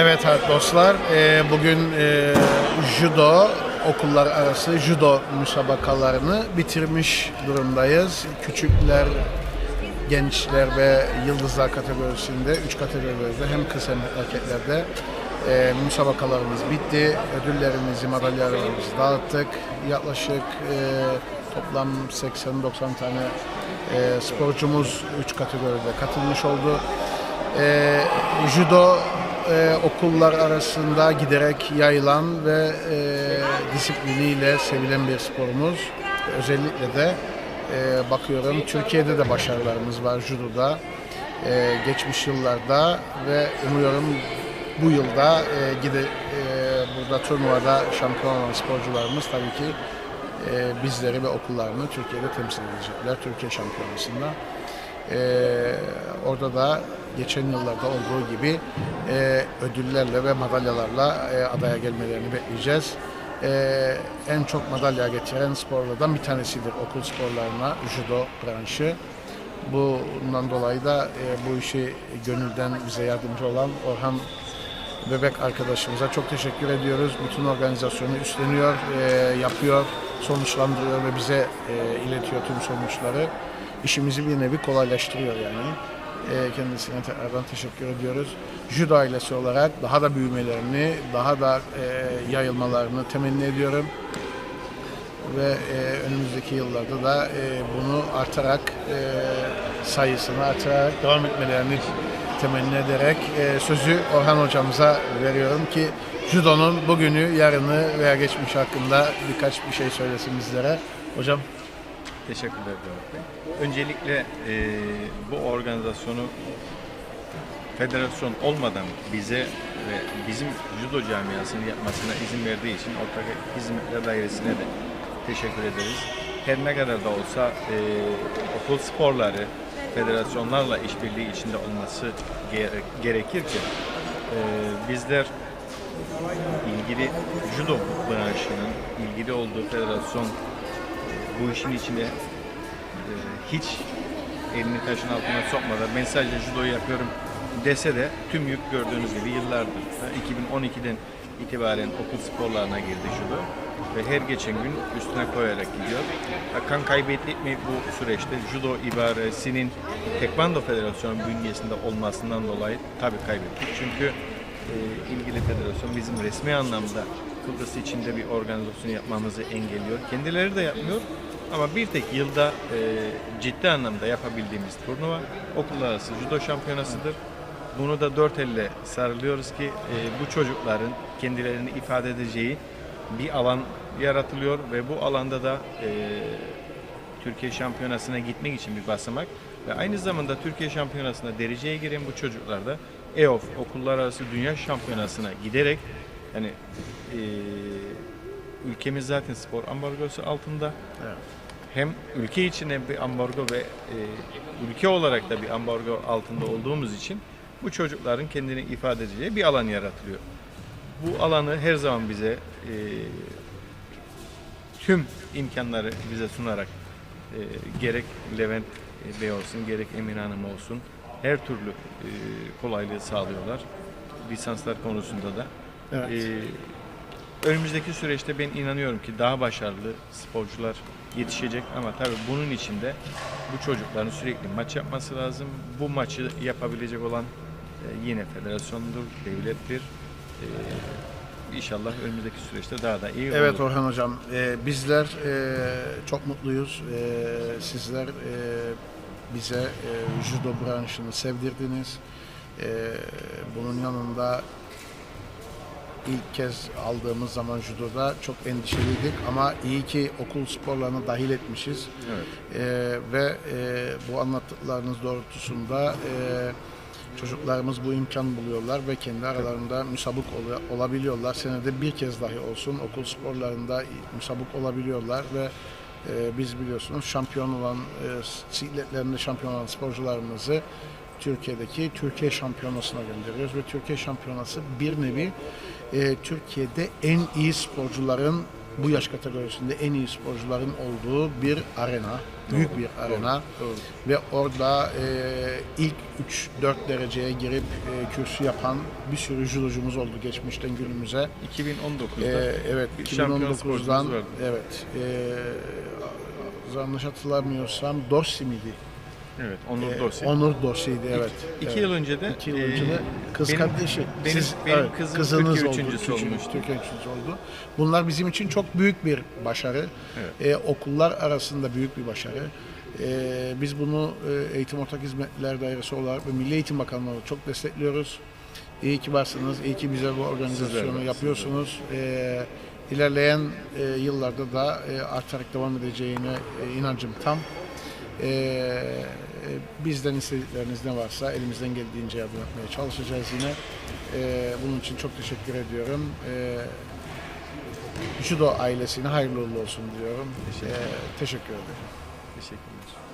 Evet dostlar, e, bugün e, judo okullar arası judo müsabakalarını bitirmiş durumdayız. Küçükler, gençler ve yıldızlar kategorisinde, üç kategorilerde hem kız hem erkeklerde e, müsabakalarımız bitti. Ödüllerimizi, madalyalarımızı dağıttık. Yaklaşık toplam 80-90 tane sporcumuz üç kategoride katılmış oldu. Judo e, okullar arasında giderek yayılan ve e, disipliniyle sevilen bir sporumuz. Özellikle de e, bakıyorum Türkiye'de de başarılarımız var judoda. E, geçmiş yıllarda ve umuyorum bu yılda e, gide, e, burada turnuvada şampiyon olan sporcularımız tabii ki e, bizleri ve okullarını Türkiye'de temsil edecekler Türkiye şampiyonasında. Ee, orada da geçen yıllarda olduğu gibi e, ödüllerle ve madalyalarla e, adaya gelmelerini bekleyeceğiz. Ee, en çok madalya getiren sporlardan bir tanesidir okul sporlarına judo branşı. Bundan dolayı da e, bu işi gönülden bize yardımcı olan Orhan Bebek arkadaşımıza çok teşekkür ediyoruz. Bütün organizasyonu üstleniyor, e, yapıyor, sonuçlandırıyor ve bize e, iletiyor tüm sonuçları. İşimizi bir nevi kolaylaştırıyor yani. E, kendisine tekrardan teşekkür ediyoruz. Judo ailesi olarak daha da büyümelerini, daha da e, yayılmalarını temenni ediyorum. Ve e, önümüzdeki yıllarda da bunu artarak, sayısını artarak devam etmelerini temenni ederek sözü Orhan hocamıza veriyorum ki Judo'nun bugünü, yarını veya geçmiş hakkında birkaç bir şey söylesin bizlere. Hocam Teşekkürler Doruk Bey. Öncelikle e, bu organizasyonu federasyon olmadan bize ve bizim judo camiasını yapmasına izin verdiği için Ortak Hizmetler Dairesi'ne de teşekkür ederiz. Her ne kadar da olsa e, okul sporları federasyonlarla işbirliği içinde olması gere- gerekir ki e, bizler ilgili judo branşının ilgili olduğu federasyon bu işin içine e, hiç elini taşın altına sokmadan ben sadece judo yapıyorum dese de tüm yük gördüğünüz gibi yıllardır. Ha, 2012'den itibaren okul sporlarına girdi judo ve her geçen gün üstüne koyarak gidiyor. Kan kaybettik mi bu süreçte judo ibaresinin Tekvando Federasyonu bünyesinde olmasından dolayı tabii kaybettik. Çünkü ilgili federasyon bizim resmi anlamda Kıbrıs içinde bir organizasyon yapmamızı engelliyor. Kendileri de yapmıyor ama bir tek yılda e, ciddi anlamda yapabildiğimiz turnuva okullar arası judo şampiyonasıdır. Bunu da dört elle sarılıyoruz ki e, bu çocukların kendilerini ifade edeceği bir alan yaratılıyor ve bu alanda da e, Türkiye şampiyonasına gitmek için bir basamak ve aynı zamanda Türkiye şampiyonasına dereceye giren bu çocuklar da EOF okullar arası dünya şampiyonasına giderek yani e, ülkemiz zaten spor ambargosu altında Evet. hem ülke içine bir ambargo ve e, ülke olarak da bir ambargo altında olduğumuz için bu çocukların kendini ifade edeceği bir alan yaratılıyor. Bu alanı her zaman bize e, tüm imkanları bize sunarak e, gerek Levent Bey olsun gerek Emine Hanım olsun her türlü e, kolaylığı sağlıyorlar. Lisanslar konusunda da. Evet. E, önümüzdeki süreçte ben inanıyorum ki daha başarılı sporcular yetişecek ama tabii bunun için de bu çocukların sürekli maç yapması lazım. Bu maçı yapabilecek olan e, yine federasyondur, devlettir. E, inşallah önümüzdeki süreçte daha da iyi Evet olur. Orhan Hocam, e, bizler e, çok mutluyuz. E, sizler e, bize e, judo branşını sevdirdiniz. E, bunun yanında ilk kez aldığımız zaman judoda çok endişeliydik ama iyi ki okul sporlarına dahil etmişiz. Evet. Ee, ve e, bu anlattıklarınız doğrultusunda e, çocuklarımız bu imkan buluyorlar ve kendi aralarında müsabık ol- olabiliyorlar. Senede bir kez dahi olsun okul sporlarında müsabık olabiliyorlar ve e, biz biliyorsunuz şampiyon olan e, sikletlerinde şampiyon olan sporcularımızı Türkiye'deki Türkiye Şampiyonası'na gönderiyoruz. Ve Türkiye Şampiyonası bir nevi e, Türkiye'de en iyi sporcuların bu yaş kategorisinde en iyi sporcuların olduğu bir arena. Büyük bir arena. Doğru. Ve orada e, ilk 3-4 dereceye girip e, kürsü yapan bir sürü judocumuz oldu geçmişten günümüze. 2019'da E, evet, bir şampiyon 2019'dan sporcumuz vardı. evet. E, yanlış hatırlamıyorsam Dorsi miydi? Evet, Onur E, Dosi. Onur Dorsi'ydi evet. İki evet. yıl önce de İki yıl e, önce de kız benim- kardeşi. benim- benim kızım kızınız Türkiye oldu, üçüncüsü olmuştu. Türkiye üçüncüsü oldu. Bunlar bizim için çok büyük bir başarı. Evet. E, okullar arasında büyük bir başarı. E, biz bunu e, Eğitim Ortak Hizmetler Dairesi olarak ve Milli Eğitim Bakanlığı çok destekliyoruz. İyi ki varsınız, iyi ki bize bu organizasyonu Sizler yapıyorsunuz. E, ilerleyen e, yıllarda da e, artarak devam edeceğine e, inancım tam. E, e, bizden istedikleriniz ne varsa elimizden geldiğince yardım etmeye çalışacağız yine. E, bunun için çok teşekkür ediyorum. E, Judo ailesine hayırlı uğurlu olsun diyorum. Teşekkür E, teşekkür ederim. Teşekkürler.